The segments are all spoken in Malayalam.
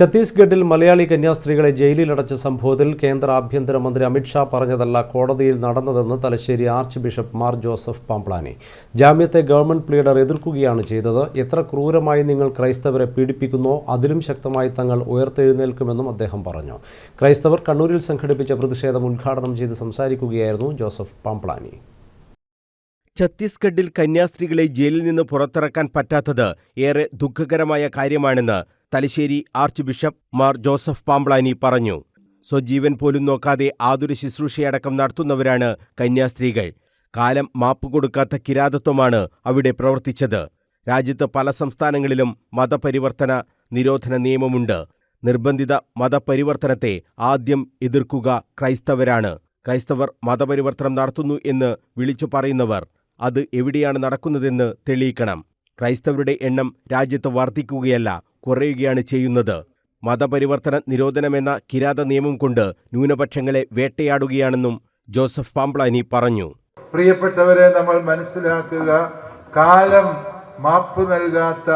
ഛത്തീസ്ഗഡിൽ മലയാളി കന്യാസ്ത്രീകളെ ജയിലിലടച്ച സംഭവത്തിൽ കേന്ദ്ര ആഭ്യന്തരമന്ത്രി അമിത്ഷാ പറഞ്ഞതല്ല കോടതിയിൽ നടന്നതെന്ന് Thalassery archbishop Mar Joseph Pamplany. ജാമ്യത്തെ ഗവൺമെന്റ് പ്ലീഡർ എതിർക്കുകയാണ് ചെയ്തത്. എത്ര ക്രൂരമായി നിങ്ങൾ ക്രൈസ്തവരെ പീഡിപ്പിക്കുന്നോ അതിലും ശക്തമായി തങ്ങൾ ഉയർത്തെഴുന്നേൽക്കുമെന്നും അദ്ദേഹം പറഞ്ഞു. ക്രൈസ്തവർ കണ്ണൂരിൽ സംഘടിപ്പിച്ച പ്രതിഷേധം ഉദ്ഘാടനം ചെയ്ത് സംസാരിക്കുകയായിരുന്നു ജോസഫ് പാംപ്ലാനി. ഛത്തീസ്ഗഡിൽ കന്യാസ്ത്രീകളെ ജയിലിൽ നിന്ന് പുറത്തിറക്കാൻ പറ്റാത്തത് ഏറെ ദുഃഖകരമായ കാര്യമാണെന്ന് Thalassery archbishop Mar Joseph Pamplany പറഞ്ഞു. സ്വജീവൻ പോലും നോക്കാതെ ആതുര ശുശ്രൂഷയടക്കം നടത്തുന്നവരാണ് കന്യാസ്ത്രീകൾ. കാലം മാപ്പ് കൊടുക്കാത്ത കിരാതത്വമാണ് അവിടെ പ്രവർത്തിച്ചത്. രാജ്യത്ത് പല സംസ്ഥാനങ്ങളിലും മതപരിവർത്തന നിരോധന നിയമമുണ്ട്. നിർബന്ധിത മതപരിവർത്തനത്തെ ആദ്യം എതിർക്കുക ക്രൈസ്തവരാണ്. ക്രൈസ്തവർ മതപരിവർത്തനം നടത്തുന്നു എന്ന് വിളിച്ചു പറയുന്നവർ. അത് എവിടെയാണ് നടക്കുന്നതെന്ന് തെളിയിക്കണം. ക്രൈസ്തവരുടെ എണ്ണം രാജ്യത്ത് വർദ്ധിക്കുകയല്ല കുറയുകയാണ് ചെയ്യുന്നത്. മതപരിവർത്തന നിരോധനമെന്ന കിരാത നിയമം കൊണ്ട് ന്യൂനപക്ഷങ്ങളെ വേട്ടയാടുകയാണെന്നും ജോസഫ് പാംപ്ലാനി പറഞ്ഞു. പ്രിയപ്പെട്ടവരെ നമ്മൾ മനസ്സിലാക്കുക കാലം മാപ്പ് നൽകാത്ത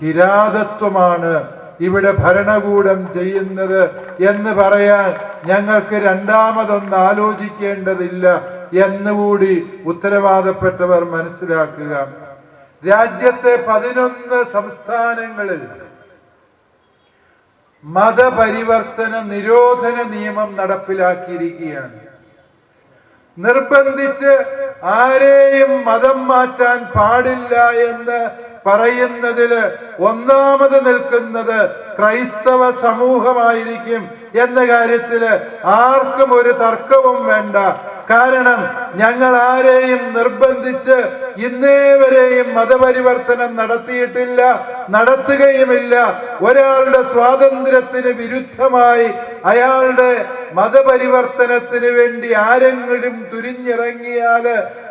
കിരാതത്വമാണ് ഇവിടെ ഭരണകൂടം ചെയ്യുന്നത് എന്ന് പറയാൻ ഞങ്ങൾക്ക് രണ്ടാമതൊന്ന് ആലോചിക്കേണ്ടതില്ല എന്നുകൂടി ഉത്തരവാദപ്പെട്ടവർ മനസ്സിലാക്കുക. രാജ്യത്തെ പതിനൊന്ന് സംസ്ഥാനങ്ങളിൽ മതപരിവർത്തന നിരോധന നിയമം നടപ്പിലാക്കിയിരിക്കുകയാണ്. നിർബന്ധിച്ച് ആരെയും മതം മാറ്റാൻ പാടില്ല എന്ന് പറയുന്നതിൽ ഒന്നാമത് നിൽക്കുന്നത് ക്രൈസ്തവ സമൂഹമായിരിക്കും എന്ന കാര്യത്തിൽ ആർക്കും ഒരു തർക്കവും വേണ്ട. കാരണം ഞങ്ങൾ ആരെയും നിർബന്ധിച്ച് ഇന്നേ വരെയും മതപരിവർത്തനം നടത്തിയിട്ടില്ല നടത്തുകയുമില്ല. ഒരാളുടെ സ്വാതന്ത്ര്യത്തിന് വിരുദ്ധമായി അയാളുടെ മതപരിവർത്തനത്തിന് വേണ്ടി ആരെങ്കിലും തുരിഞ്ഞിറങ്ങിയാൽ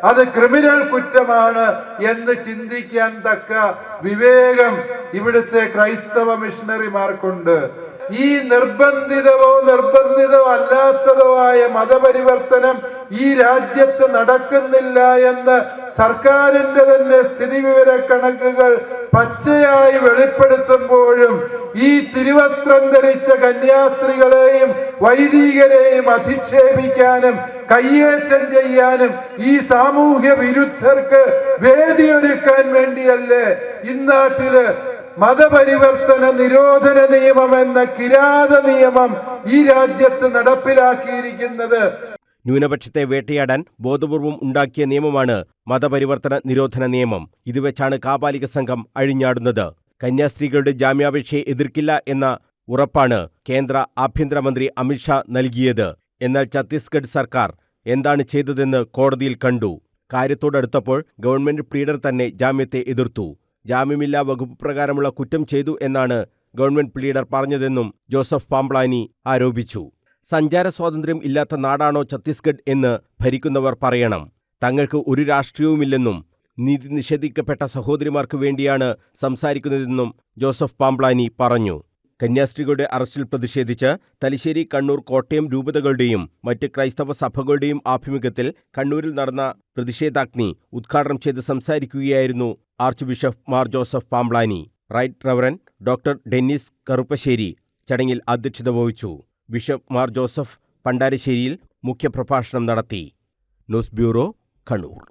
അത് ക്രിമിനൽ കുറ്റമാണ് എന്ന് ചിന്തിക്കാൻ തക്ക വിവേകം ഇവിടുത്തെ ക്രൈസ്തവ മിഷണറിമാർക്കുണ്ട്. ഈ നിർബന്ധിതവോ നിർബന്ധിതോ അല്ലാത്തതോ ആയ മതപരിവർത്തനം ഈ രാജ്യത്ത് നടക്കുന്നില്ല എന്ന് സർക്കാരിന്റെ തന്നെ സ്ഥിതിവിവര കണക്കുകൾ പച്ചയായി വെളിപ്പെടുത്തുമ്പോഴും ഈ തിരുവസ്ത്രം ധരിച്ച കന്യാസ്ത്രീകളെയും വൈദികരെയും അധിക്ഷേപിക്കാനും കയ്യേറ്റം ചെയ്യാനും ഈ സാമൂഹ്യ വിരുദ്ധർക്ക് വേദിയൊരുക്കാൻ വേണ്ടിയല്ലേ ഇന്നാട്ടിൽ മതപരിവർത്തന നിരോധന നിയമം എന്ന കിരാത നിയമം ഈ രാജ്യത്ത് നടപ്പിലാക്കിയിരിക്കുന്നത്. ന്യൂനപക്ഷത്തെ വേട്ടയാടാൻ ബോധപൂർവം ഉണ്ടാക്കിയ നിയമമാണ് മതപരിവർത്തന നിരോധന നിയമം. ഇതുവെച്ചാണ് കാപാലിക സംഘം അഴിഞ്ഞാടുന്നത്. കന്യാസ്ത്രീകളുടെ ജാമ്യാപേക്ഷയെ എതിർക്കില്ല എന്ന ഉറപ്പാണ് കേന്ദ്ര ആഭ്യന്തരമന്ത്രി അമിത്ഷാ നൽകിയത്. എന്നാൽ ഛത്തീസ്ഗഡ് സർക്കാർ എന്താണ് ചെയ്തതെന്ന് കോടതിയിൽ കണ്ടു. കാര്യത്തോടടുത്തപ്പോൾ ഗവൺമെന്റ് പ്രീഡർ തന്നെ ജാമ്യത്തെ എതിർത്തു. ജാമ്യമില്ലാ വകുപ്പ് പ്രകാരമുള്ള കുറ്റം ചെയ്തു എന്നാണ് ഗവൺമെന്റ് പ്ലീഡർ പറഞ്ഞതെന്നും ജോസഫ് പാംപ്ലാനി ആരോപിച്ചു. സഞ്ചാര സ്വാതന്ത്ര്യം ഇല്ലാത്ത നാടാണോ ഛത്തീസ്ഗഡ് എന്ന് ഭരിക്കുന്നവർ പറയണം. തങ്ങൾക്ക് ഒരു രാഷ്ട്രീയവുമില്ലെന്നും നീതി നിഷേധിക്കപ്പെട്ട സഹോദരിമാർക്ക് വേണ്ടിയാണ് സംസാരിക്കുന്നതെന്നും ജോസഫ് പാംപ്ലാനി പറഞ്ഞു. കന്യാസ്ത്രീകളുടെ അറസ്റ്റിൽ പ്രതിഷേധിച്ച് തലശ്ശേരി കണ്ണൂർ കോട്ടയം രൂപതകളുടെയും മറ്റ് ക്രൈസ്തവ സഭകളുടെയും ആഭിമുഖ്യത്തിൽ കണ്ണൂരിൽ നടന്ന പ്രതിഷേധാഗ്നി ഉദ്ഘാടനം ചെയ്ത് സംസാരിക്കുകയായിരുന്നു archbishop Mar Joseph Pamplany right reverend doctor Dennis Kuruppassery ചടങ്ങിൽ അധ്യക്ഷത വഹിച്ചു. ബിഷപ്പ് മാർ ജോസഫ് പണ്ടാരശ്ശേരിയിൽ മുഖ്യപ്രഭാഷണം നടത്തി. News bureau Kannur.